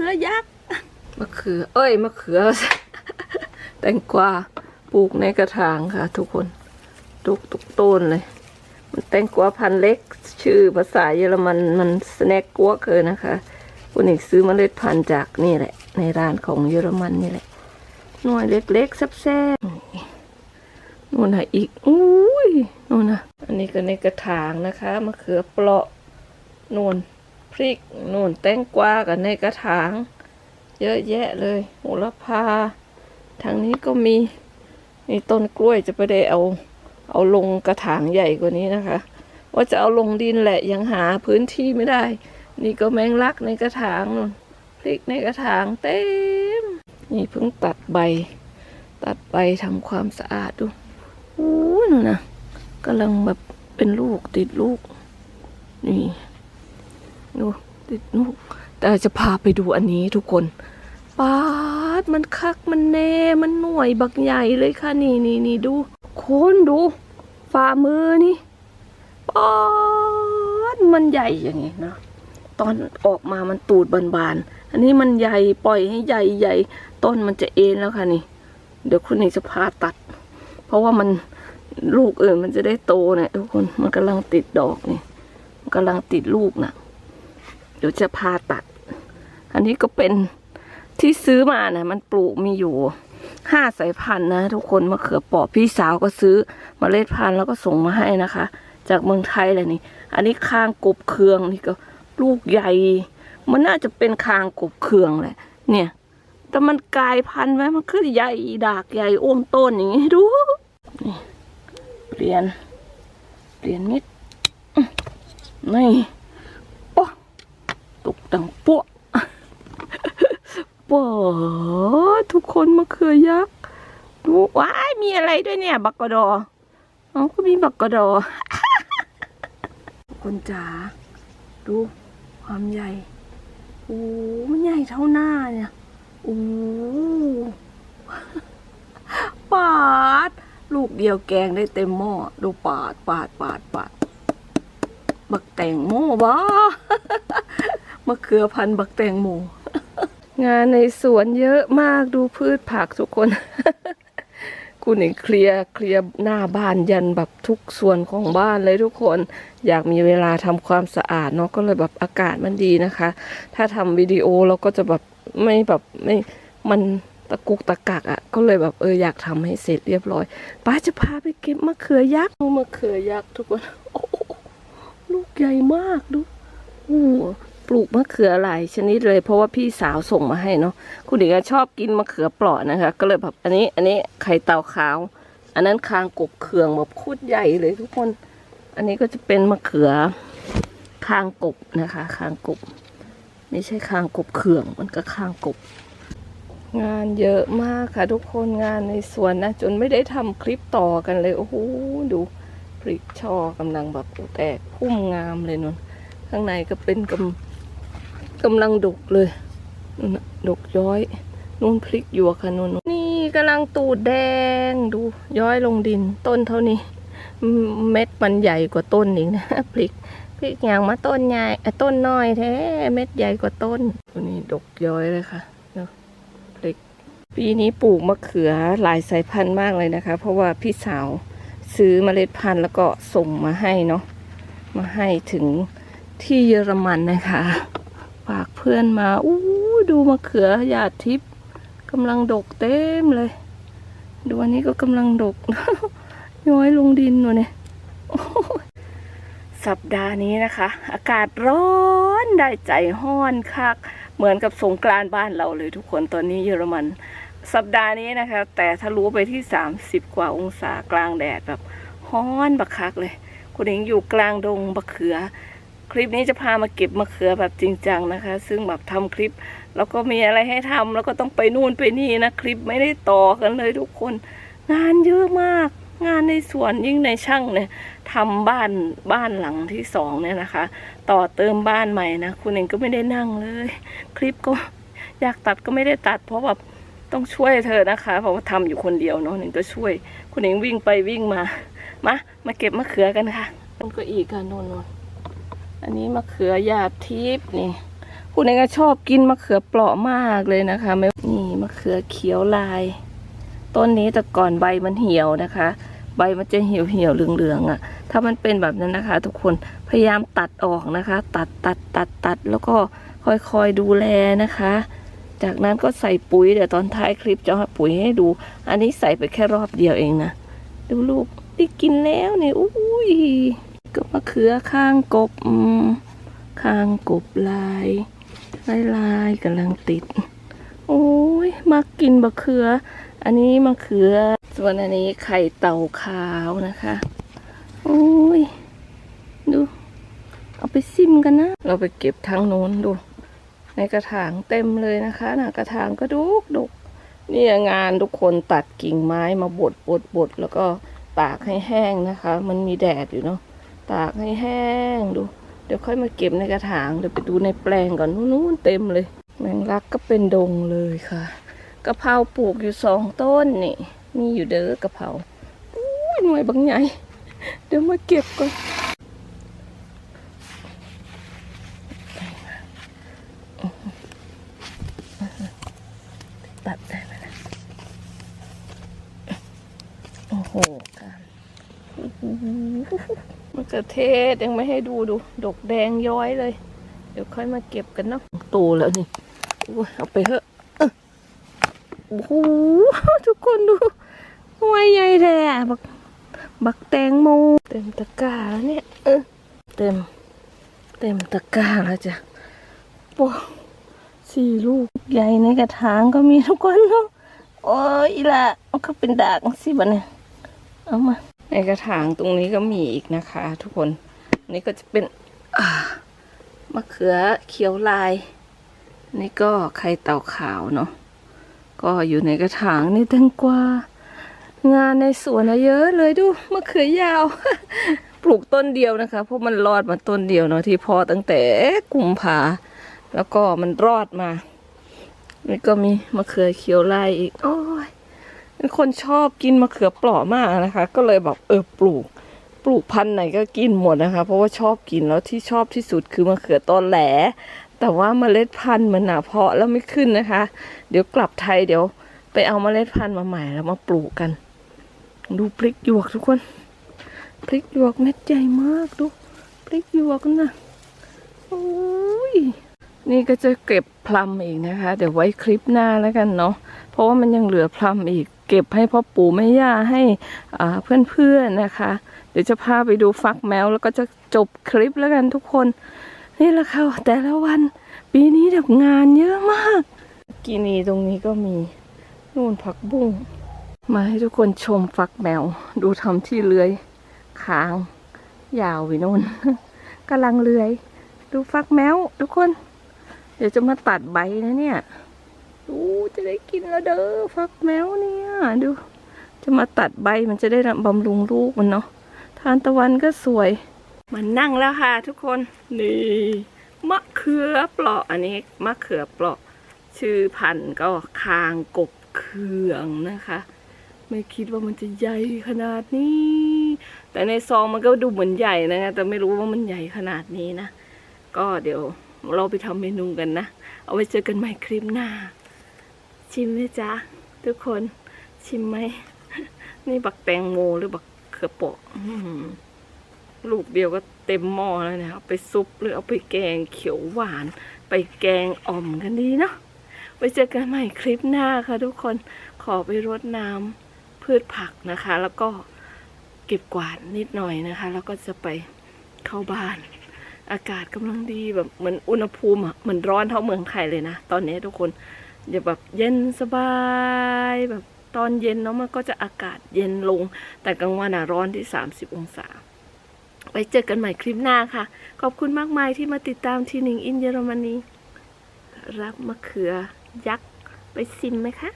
ขือยักษ์มะเขือ เอ้ยมะเขือ แตงกวาปลูกในกระถางค่ะ ทุกคนทุกทุกต้นเลย มันแตงกวาพันธุ์เล็ก ชื่อภาษาเยอรมันมันสแน็กกัวเคยนะคะคุณอีกซื้อมเมล็ดพันธุ์จากนี่แหละ ในร้านของเยอรมันนี่แหละหน่วยเล็กๆแซ่บๆนู่นน่ะอีกอุ้ยนู่นน่ะ อันนี้ก็ในกระถางนะคะมะเขือเปราะนู่น พริกนู่นแตงกวากับในกระถาง เยอะแยะเลยโหระพา ทางนี้ก็มีนี่ต้นกล้วยจะไปได้เอา เอาลงกระถางใหญ่กว่านี้นะคะ ว่าจะเอาลงดินแหละยังหาพื้นที่ไม่ได้ นี่ก็แมงลักในกระถางนู่นพริกในกระถางเต็ม นี่เพิ่งตัดใบ ตัดใบทำความสะอาดดูโอ้นู่นนะกำลังแบบเป็นลูกติดลูก นี่ ดูติดลูกแต่จะพาไปดูอันนี้ทุกคนปาดมันคักมันแน่มันหน่วยบักใหญ่เลยค่ะนี่นี่นี่ดูคนดูฝ่ามือนี่ปาดมันใหญ่อย่างนี้นะตอนออกมามันตูดบานๆอันนี้มันใหญ่ปล่อยให้ใหญ่ใหญ่ต้นมันจะเอ็นแล้วค่ะนี่ เดี๋ยวคุณนี่จะพาตัด เพราะว่ามันลูกอื่นมันจะได้โตเนี่ยทุกคนมันกำลังติดดอกนี่มันกำลังติดลูกนะ เดี๋ยวจะพาตัด อันนี้ก็เป็นที่ซื้อมานะมันปลูกมีอยู่ห้าสายพันธุ์นะ ทุกคนมะเขือปอพี่สาวก็ซื้อมเมล็ดพันธุ์แล้วก็ส่งมาให้นะคะ จากเมืองไทยเลยนี่ อันนี้คางกบเคืองนี่ก็ลูกใหญ่ มันน่าจะเป็นคางกบเคืองแหละ เนี่ย แต่มันกลายพันธุ์ไว้มันคือใหญ่ดากใหญ่อ้วมต้นอย่างงี้ดูนี่เปลี่ยนเปลี่ยนมิดนี่ ตกดังปุ๊ป๊ะทุกคนมะเขือยักษ์ดูว้ายมีอะไรด้วยเนี่ย บักกะดออ๋อก็มีบักกะดอคนจ๋าดูความใหญ่โอ้มันใหญ่เท่าหน้าเนี่ยโอ้ปาด ลูกเดียวแกงได้เต็มหม้อดูปาดปาดปาดปาดบักแต่งโมบ้า มะเขือพันธุ์บักแตงโมงานในสวนเยอะมากดูพืชผักทุกคน คุณเห็นเคลียร์เคลียร์หน้าบ้านยันแบบทุกส่วนของบ้านเลยทุกคน อยากมีเวลาทำความสะอาดเนาะก็เลยแบบอากาศมันดีนะคะ ถ้าทำวิดีโอเราก็จะแบบไม่แบบไม่มันตะกุกตะกักอะ่ะ ก็เลยแบบเอออยากทำให้เสร็จเรียบร้อยป้าจะพาไปเก็บมะเขือยักษ์ดูมะเขือยักษ์ทุกคนโอ้โหลูกใหญ่มากดูโอ้โหปลูก มะเขือหลายชนิดเลย เพราะว่าพี่สาวส่งมาให้เนาะคุณเด็กชอบกินมะเขือเปราะนะคะ ก็เลยแบบอันนี้อันนี้ไข่เต่าขาว อันนั้นคางกบเขืองแบบคตรใหญ่เลยทุกคน อันนี้ก็จะเป็นมะเขือคางกบนะคะ คางกบ ไม่ใช่คางกบเขืองมันก็คางกบ งานเยอะมากค่ะ ทุกคนงานในสวนนะ จนไม่ได้ทำคลิปต่อกันเลยโอ้โหดูพริกช่อกำลังแบบแตกพุ่มงามเลยนนข้างในก็เป็นกำ กำลังดกเลยดกย้อยนู่นพริกหยวกค่ะนู่นนี่กำลังตูดแดงดูย้อยลงดินต้นเท่านี้ เม็ดมันใหญ่กว่าต้นอีกนะพริกพริกอย่างมาต้นใหญ่ต้นน้อยแท้เม็ดใหญ่กว่าต้นตัวนี้ดกย้อยเลยค่ะเนาะพริกปีนี้ปลูกมะเขือหลายสายพันธุ์มากเลยนะคะ เพราะว่าพี่สาวซื้อเมล็ดพันธุ์แล้วก็ส่งมาให้เนาะมาให้ถึงที่เยอรมันนะคะ ฝากเพื่อนมาอู้ดูมะเขือหยาดทิพย์กำลังดกเต็มเลย ดูอันนี้ก็กำลังดก ย้อยลงดินวะเนี่ยสัปดาห์นี้นะคะ อากาศร้อนได้ใจห้อนคัก เหมือนกับสงกรานต์บ้านเราเลยทุกคนตอนนี้เยอรมัน สัปดาห์นี้นะคะ แต่ทะลุไปที่สามสิบกว่าองศากลางแดดแบบฮ้อนบักคักเลย คุณเองอยู่กลางดงมะเขือ คลิปนี้จะพามาเก็บมะเขือแบบจริงจังนะคะ ซึ่งแบบทำคลิป แล้วก็มีอะไรให้ทำแล้วก็ต้องไปนู่นไปนี่นะคลิปไม่ได้ต่อกันเลยทุกคน งานเยอะมาก งานในสวนยิ่งในช่างเนี่ยทำบ้านบ้านหลังที่สองเนี่ยนะคะ ต่อเติมบ้านใหม่นะคุณเองก็ไม่ได้นั่งเลย คลิปก็อยากตัดก็ไม่ได้ตัด เพราะแบบต้องช่วยเธอนะคะ เพราะว่าทำอยู่คนเดียวเนาะหนึ่งก็ช่วย คุณเองวิ่งไปวิ่งมามามาเก็บมะเขือกันค่ะมันก็อีกค่ะโน่น อันนี้มะเขือหยาบทิพย์นี่คุณเองก็ชอบกินมะเขือเปราะมากเลยนะคะไม่นี่มะเขือเขียวลาย ต้นนี้แต่ก่อนใบมันเหี่ยวนะคะ ใบมันจะเหี่ยวเหี่ยวเหลืองๆอะ่ะ ถ้ามันเป็นแบบนั้นนะคะ ทุกคนพยายามตัดออกนะคะ ตัดตัดตัดตัดแล้วก็ค่อยๆดูแลนะคะ จากนั้นก็ใส่ปุ๋ยเดี๋ยวตอนท้ายคลิปจะให้ปุ๋ยให้ดู อันนี้ใส่ไปแค่รอบเดียวเองนะดูลูกได้กินแล้วเนี่ยอุ้ย ก็มะเขือข้างกบข้างกบลาย ลายลายกำลังติด โอ้ยมากินมะเขือ อันนี้มะเขือ ส่วนอันนี้ไข่เต่าขาวนะคะ โอ้ย ดู เอาไปซิมกันนะ เราไปเก็บทางโน้นดู ในกระถางเต็มเลยนะคะนะกระถางก็ดุกดุกนี่งานทุกคนตัดกิ่งไม้มาบดบดบดแล้วก็ตากให้แห้งนะคะ มันมีแดดอยู่เนาะ ตากให้แห้งดู เดี๋ยวค่อยมาเก็บในกระถาง เดี๋ยวไปดูในแปลงก่อนนู้นเต็มเลย แมงลักก็เป็นดงเลยค่ะกะเพราปลูกอยู่สองต้นนี่ มีอยู่เด้อกะเพราอุ้ยหน่วยบางใหญ่ เดี๋ยวมาเก็บก่อนตัดได้ไหมนะ โอ้โห มะเขือเทศยังไม่ให้ดูดู ดกแดงย้อยเลย เดี๋ยวค่อยมาเก็บกันเนาะโตแล้วนี่อุ๊ยเอาไปเถอะเออโอ้โหทุกคนดูหน่วยใหญ่แท้อะบักบักแตงโมเต็มตะกร้าแล้วเนี่ยเออเต็ม เต็มตะกร้าแล้วจ้ะโอ้สี่ลูกใหญ่ในกระถางก็มีทุกคนเนาะโอ้ยอีละมันก็เป็นดากสิบะเนี่ยเอามา ในกระถางตรงนี้ก็มีอีกนะคะ ทุกคนนี่ก็จะเป็นมะเขือเขียวลาย นี่ก็ไข่เต่าขาวเนาะก็อยู่ในกระถางนี่แตงกวางานในสวนเยอะเลยดูมะเขือยาว ปลูกต้นเดียวนะคะเพราะมันรอดมาต้นเดียวเนาะที่พอตั้งแต่กุมภาแล้วก็มันรอดมานี่ก็มีมะเขือเขียวลายอีกโอ้ย เป็นคนชอบกินมะเขือเปราะมากนะคะ ก็เลยแบบเออปลูก ปลูกพันธุ์ไหนก็กินหมดนะคะ เพราะว่าชอบกินแล้วที่ชอบที่สุดคือมะเขือตอนแหลแต่ว่าเมล็ดพันธุ์มันหนาเพาะแล้วไม่ขึ้นนะคะ เดี๋ยวกลับไทยเดี๋ยวไปเอาเมล็ดพันธุ์มาใหม่แล้วมาปลูกกัน ดูพริกหยวกทุกคนพริกหยวกเม็ดใหญ่มากดูพริกหยวกนะโอ้ยนี่ก็จะเก็บ พลัมอีกนะคะ เดี๋ยวไว้คลิปหน้าแล้วกันเนาะเพราะว่ามันยังเหลือพลัมอีก เก็บให้พ่อปู่แม่ย่าให้อ่าเพื่อนๆนะคะ เดี๋ยวจะพาไปดูฟักแมวแล้วก็จะจบคลิปแล้วกันทุกคน นี่แหละค่ะแต่ละวันปีนี้แบบงานเยอะมาก กินีตรงนี้ก็มีนู่นผักบุ้งมาให้ทุกคนชมฟักแมว ดูทำที่เลื้อยคาง ยาววินนกำลังเลื้อย ดูฟักแมวทุกคน เดี๋ยวจะมาตัดใบนะเนี่ยดูจะได้กินแล้วเด้อฟักแมวเนี่ยดู จะมาตัดใบมันจะได้บำรุงลูกมันเนาะทานตะวันก็สวยมันนั่งแล้วค่ะทุกคนนี่มะเขือเปราะอันนี้มะเขือเปราะ ชื่อพันธุ์ก็คางกบเคืองนะคะ ไม่คิดว่ามันจะใหญ่ขนาดนี้ แต่ในซองมันก็ดูเหมือนใหญ่นะคะแต่ไม่รู้ว่ามันใหญ่ขนาดนี้นะ ก็เดี๋ยว เราไปทำเมนูกันนะ เอาไว้เจอกันใหม่คลิปหน้า ชิมไหมจ๊ะทุกคนชิมไหม นี่บักแตงโมหรือบักเขือเปาะอื้อหือลูกเดียวก็เต็มหม้อแล้วนี่ยเอาไปซุปหรือเอาไปแกงเขียวหวาน ไปแกงอ่อมกันดีเนาะไว้เจอกันใหม่คลิปหน้าค่ะทุกคนขอไปรดน้ำพืชผักนะคะ แล้วก็เก็บกวาดนิดหน่อยนะคะ แล้วก็จะไปเข้าบ้าน อากาศกำลังดีแบบเหมือนอุณหภูมิอะเหมือนร้อนเท่าเมืองไทยเลยนะ ตอนนี้ทุกคนอย่าแบบเย็นสบายแบบตอนเย็นเนาะมันก็จะอากาศเย็นลง แต่กลางวันอะร้อนที่ 30 องศา ไว้เจอกันใหม่คลิปหน้าค่ะ ขอบคุณมากมายที่มาติดตามทีหนิงอินเยอรมนี รับมะเขือยักษ์ ไปซิมไหมคะ